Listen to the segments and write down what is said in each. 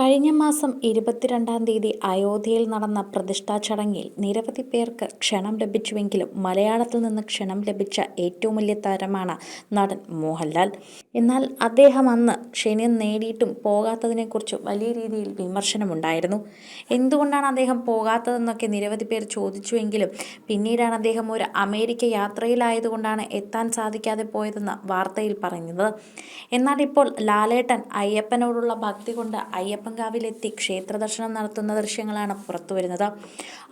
കഴിഞ്ഞ മാസം ഇരുപത്തിരണ്ടാം തീയതി അയോധ്യയിൽ നടന്ന പ്രതിഷ്ഠാ ചടങ്ങിൽ നിരവധി പേർക്ക് ക്ഷണം ലഭിച്ചുവെങ്കിലും മലയാളത്തിൽ നിന്ന് ക്ഷണം ലഭിച്ച ഏറ്റവും വലിയ താരമാണ് നടൻ മോഹൻലാൽ. എന്നാൽ അദ്ദേഹം അന്ന് ക്ഷണം നേടിയിട്ടും പോകാത്തതിനെക്കുറിച്ച് വലിയ രീതിയിൽ വിമർശനമുണ്ടായിരുന്നു. എന്തുകൊണ്ടാണ് അദ്ദേഹം പോകാത്തതെന്നൊക്കെ നിരവധി പേർ ചോദിച്ചുവെങ്കിലും പിന്നീടാണ് അദ്ദേഹം ഒരു അമേരിക്ക യാത്രയിലായതുകൊണ്ടാണ് എത്താൻ സാധിക്കാതെ പോയതെന്ന് വാർത്തയിൽ പറയുന്നത്. എന്നാൽ ഇപ്പോൾ ലാലേട്ടൻ അയ്യപ്പനോടുള്ള ഭക്തി കൊണ്ട് അയ്യപ്പൻകാവിലെത്തി ക്ഷേത്ര ദർശനം നടത്തുന്ന ദൃശ്യങ്ങളാണ് പുറത്തു വരുന്നത്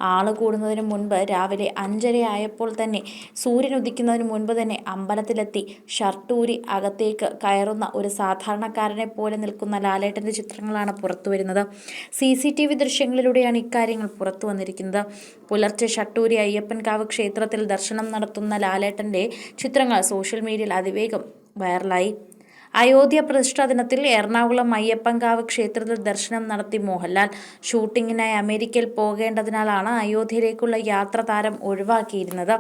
ആൾ കൂടുന്നതിന് മുൻപ് രാവിലെ അഞ്ചര ആയപ്പോൾ തന്നെ സൂര്യൻ ഉദിക്കുന്നതിന് മുൻപ് തന്നെ അമ്പലത്തിലെത്തി ഷർട്ടൂരി അകത്തേക്ക് കയറുന്ന ഒരു സാധാരണക്കാരനെ പോലെ നിൽക്കുന്ന ലാലേട്ടന്റെ ചിത്രങ്ങളാണ് പുറത്തു വരുന്നത് സി സി ടി വി ദൃശ്യങ്ങളിലൂടെയാണ് ഇക്കാര്യങ്ങൾ പുറത്തു വന്നിരിക്കുന്നത്. പുലർച്ചെ ഷട്ടൂരി അയ്യപ്പൻകാവ് ക്ഷേത്രത്തിൽ ദർശനം നടത്തുന്ന ലാലേട്ടന്റെ ചിത്രങ്ങൾ സോഷ്യൽ മീഡിയയിൽ അതിവേഗം വൈറലായി. അയോധ്യ പ്രതിഷ്ഠാ ദിനത്തിൽ എറണാകുളം അയ്യപ്പങ്കാവ് ക്ഷേത്രത്തിൽ ദർശനം നടത്തി മോഹൻലാൽ. ഷൂട്ടിങ്ങിനായി അമേരിക്കയിൽ പോകേണ്ടതിനാലാണ് അയോധ്യയിലേക്കുള്ള യാത്ര താരം ഒഴിവാക്കിയിരുന്നത്.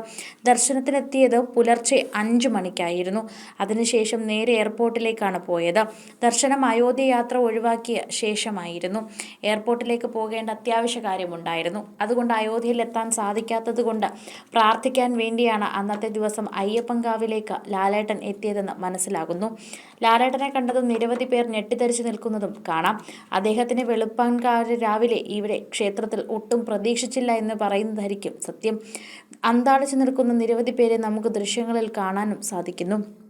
ദർശനത്തിനെത്തിയത് പുലർച്ചെ അഞ്ചു മണിക്കായിരുന്നു. അതിനുശേഷം നേരെ എയർപോർട്ടിലേക്കാണ് പോയത്. ദർശനം അയോധ്യ യാത്ര ഒഴിവാക്കിയ ശേഷമായിരുന്നു. എയർപോർട്ടിലേക്ക് പോകേണ്ട അത്യാവശ്യ കാര്യമുണ്ടായിരുന്നു. അതുകൊണ്ട് അയോധ്യയിൽ എത്താൻ സാധിക്കാത്തതുകൊണ്ട് പ്രാർത്ഥിക്കാൻ വേണ്ടിയാണ് അന്നത്തെ ദിവസം അയ്യപ്പങ്കാവിലേക്ക് ലാലേട്ടൻ എത്തിയതെന്ന് മനസ്സിലാകുന്നു. ലാലേട്ടനെ കണ്ടതും നിരവധി പേർ ഞെട്ടിത്തരിച്ചു നിൽക്കുന്നതും കാണാം. അദ്ദേഹത്തിന് വെളുപ്പാൻകാര് രാവിലെ ഇവിടെ ക്ഷേത്രത്തിൽ ഒട്ടും പ്രതീക്ഷിച്ചില്ല എന്ന് പറയുന്നതായിരിക്കും സത്യം. അന്താളിച്ചു നിൽക്കുന്ന നിരവധി പേരെ നമുക്ക് ദൃശ്യങ്ങളിൽ കാണാനും സാധിക്കുന്നു.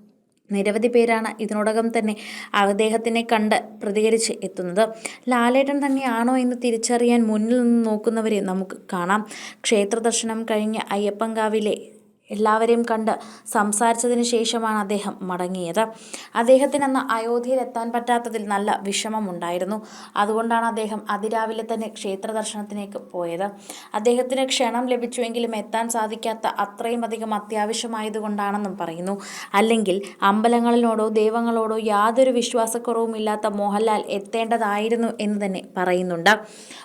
നിരവധി പേരാണ് ഇതിനോടകം തന്നെ അദ്ദേഹത്തിനെ കണ്ട് പ്രതികരിച്ച് എത്തുന്നത്. ലാലേട്ടൻ തന്നെയാണോ എന്ന് തിരിച്ചറിയാൻ മുന്നിൽ നിന്ന് നോക്കുന്നവരെ നമുക്ക് കാണാം. ക്ഷേത്ര ദർശനം കഴിഞ്ഞ് അയ്യപ്പൻകാവിലെ എല്ലാവരെയും കണ്ട് സംസാരിച്ചതിന് ശേഷമാണ് അദ്ദേഹം മടങ്ങിയത്. അദ്ദേഹത്തിന് അന്ന് അയോധ്യയിൽ എത്താൻ പറ്റാത്തതിൽ നല്ല വിഷമമുണ്ടായിരുന്നു. അതുകൊണ്ടാണ് അദ്ദേഹം അതിരാവിലെ തന്നെ ക്ഷേത്ര ദർശനത്തിലേക്ക് പോയത്. അദ്ദേഹത്തിന് ക്ഷണം ലഭിച്ചുവെങ്കിലും എത്താൻ സാധിക്കാത്ത അത്രയും അധികം അത്യാവശ്യമായതുകൊണ്ടാണെന്നും പറയുന്നു. അല്ലെങ്കിൽ അമ്പലങ്ങളിലോടോ ദൈവങ്ങളോടോ യാതൊരു വിശ്വാസക്കുറവും ഇല്ലാത്ത മോഹൻലാൽ എത്തേണ്ടതായിരുന്നു എന്ന് തന്നെ പറയുന്നുണ്ട്.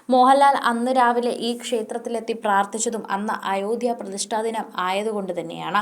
മോഹൻലാൽ അന്ന് രാവിലെ ഈ ക്ഷേത്രത്തിലെത്തി പ്രാർത്ഥിച്ചതും അന്ന് അയോധ്യ പ്രതിഷ്ഠാ ദിനം ആയതുകൊണ്ട് തന്നെയാണ്.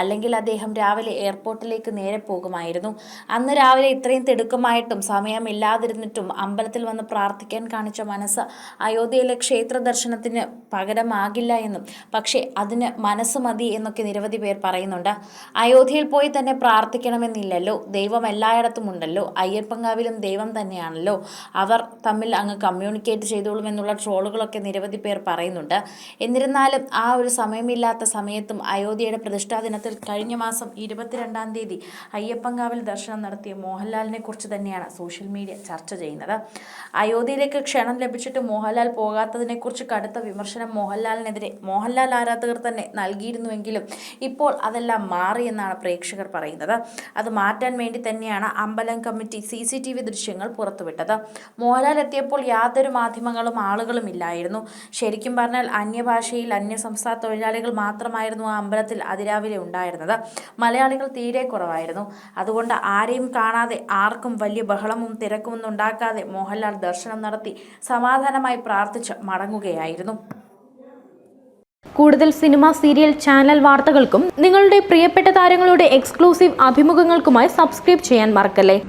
അല്ലെങ്കിൽ അദ്ദേഹം രാവിലെ എയർപോർട്ടിലേക്ക് നേരെ പോകുമായിരുന്നു. അന്ന് രാവിലെ ഇത്രയും തിടുക്കമായിട്ടും സമയമില്ലാതിരുന്നിട്ടും അമ്പലത്തിൽ വന്ന് പ്രാർത്ഥിക്കാൻ കാണിച്ച മനസ്സ് അയോധ്യയിലെ ക്ഷേത്ര ദർശനത്തിന് പകരമാകില്ല എന്നും പക്ഷേ അതിന് മനസ്സ് മതി എന്നൊക്കെ നിരവധി പേർ പറയുന്നുണ്ട്. അയോധ്യയിൽ പോയി തന്നെ പ്രാർത്ഥിക്കണമെന്നില്ലല്ലോ. ദൈവം എല്ലായിടത്തും ഉണ്ടല്ലോ. അയ്യപ്പങ്കാവിലും ദൈവം തന്നെയാണല്ലോ. അവർ തമ്മിൽ അങ്ങ് കമ്മ്യൂണിക്കേറ്റ് ചെയ്തോളും എന്നുള്ള ട്രോളുകളൊക്കെ നിരവധി പേർ പറയുന്നുണ്ട്. എന്നിരുന്നാലും ആ ഒരു സമയമില്ലാത്ത സമയത്തും അയോധ്യയുടെ പ്രതിഷ്ഠാ ദിനത്തിൽ കഴിഞ്ഞ മാസം ഇരുപത്തിരണ്ടാം തീയതി അയ്യപ്പങ്കാവിൽ ദർശനം നടത്തിയ മോഹൻലാലിനെ കുറിച്ച് തന്നെയാണ് സോഷ്യൽ മീഡിയ ചർച്ച ചെയ്യുന്നത്. അയോധ്യയിലേക്ക് ക്ഷണം ലഭിച്ചിട്ട് മോഹൻലാൽ പോകാത്തതിനെക്കുറിച്ച് കടുത്ത വിമർശനം മോഹൻലാലിനെതിരെ മോഹൻലാൽ ആരാധകർ തന്നെ നൽകിയിരുന്നുവെങ്കിലും ഇപ്പോൾ അതെല്ലാം മാറിയെന്നാണ് പ്രേക്ഷകർ പറയുന്നത്. അത് മാറ്റാൻ വേണ്ടി തന്നെയാണ് അമ്പലം committee C C T V ദൃശ്യങ്ങൾ പുറത്തുവിട്ടത്. മോഹൻലാൽ എത്തിയപ്പോൾ യാതൊരു മാധ്യമങ്ങളും ആളുകളും ഇല്ലായിരുന്നു. ശരിക്കും പറഞ്ഞാൽ അന്യഭാഷയിൽ അന്യസംസ്ഥാന തൊഴിലാളികൾ മാത്രമായിരുന്നു ആ അമ്പലത്തിൽ അതിരാവിലെ ഉണ്ടായിരുന്നത്. മലയാളികൾ തീരെ കുറവായിരുന്നു. അതുകൊണ്ട് ആരെയും കാണാതെ ആർക്കും വലിയ ബഹളമൊന്നും തിരക്കുമൊന്നും ഉണ്ടാക്കാതെ മോഹൻലാൽ ദർശനം നടത്തി സമാധാനമായി പ്രാർത്ഥിച്ച് മടങ്ങുകയായിരുന്നു. കൂടുതൽ സിനിമ സീരിയൽ ചാനൽ വാർത്തകൾക്കും നിങ്ങളുടെ പ്രിയപ്പെട്ട താരങ്ങളുടെ എക്സ്ക്ലൂസീവ് അഭിമുഖങ്ങൾക്കുമായി സബ്സ്ക്രൈബ് ചെയ്യാൻ മറക്കല്ലേ?